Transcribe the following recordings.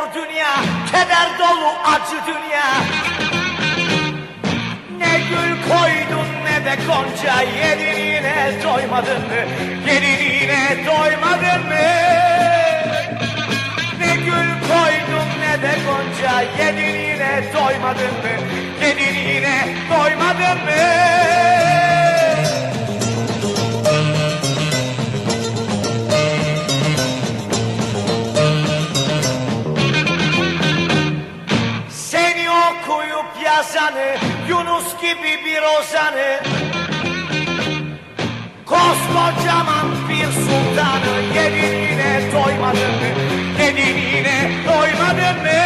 zor dünya, keder dolu acı dünya. Ne gül koydun ne de gonca, yerine doymadın mı? Yerine doymadın mı? Ne gül koydun ne de gonca, yerine doymadın mı? Yerine doymadın mı? Yazanı Yunus gibi bir ozanı Koskocaman bir sultanı Yedin yine doymadın mı? Yedin yine doymadın mı?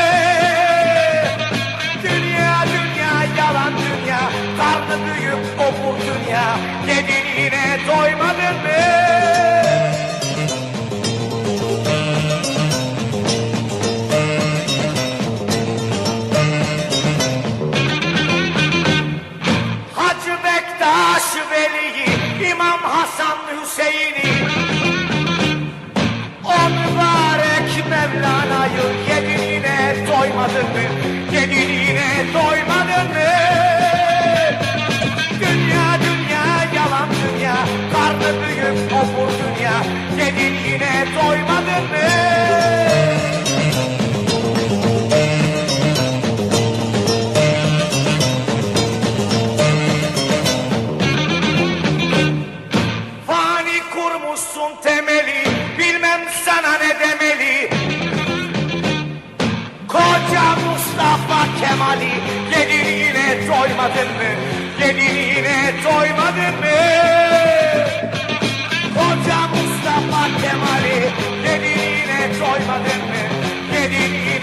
Dünya dünya yalan dünya Karnı büyük obur dünya Yedin yine doymadın mı? Hüseyin'i O mübarek Mevlana'yı yediğine doymadın mı? girmeli Bilmem sana ne demeli Koca Mustafa Kemal'i Geliniyle doymadın mı? Geliniyle doymadın mı? Koca Mustafa Kemal'i Geliniyle doymadın mı? Geliniyle